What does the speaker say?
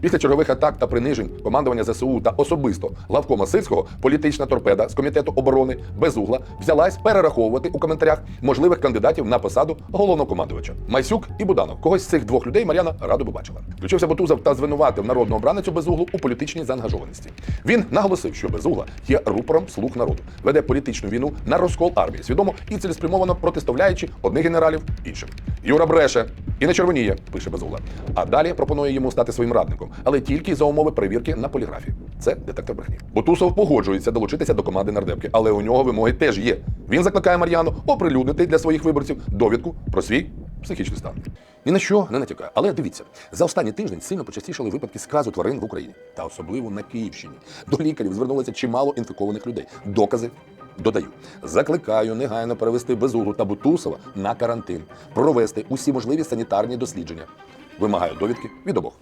Після чергових атак та принижень командування ЗСУ та особисто главкома Сирського політична торпеда з комітету оборони Безугла взялась перераховувати у коментарях можливих кандидатів на посаду головнокомандувача. Майсюк і Буданов. Когось з цих двох людей Мар'яна радо би бачила. Включився Бутузов та звинуватив народну обраницю Безуглу у політичній заангажованості. Він наголосив, що Безугла є рупором слуг народу, веде політичну війну на розкол армії, свідомо і цілеспрямовано протиставляючи одних генералів іншим. Юра бреше і не червоніє, пише Безугла. А далі пропонує йому стати своїм радником, але тільки за умови перевірки на поліграфі. Це детектор брехні. Бутусов погоджується долучитися до команди нардепки, але у нього вимоги теж є. Він закликає Мар'яну оприлюднити для своїх виборців довідку про свій психічний стан. Ні на що не натякає. Але дивіться, за останній тиждень сильно почастішали випадки сказу тварин в Україні, та особливо на Київщині. До лікарів звернулося чимало інфікованих людей. Докази Додаю, закликаю негайно перевести Безуглу та Бутусова на карантин, провести усі можливі санітарні дослідження. Вимагаю довідки від обох.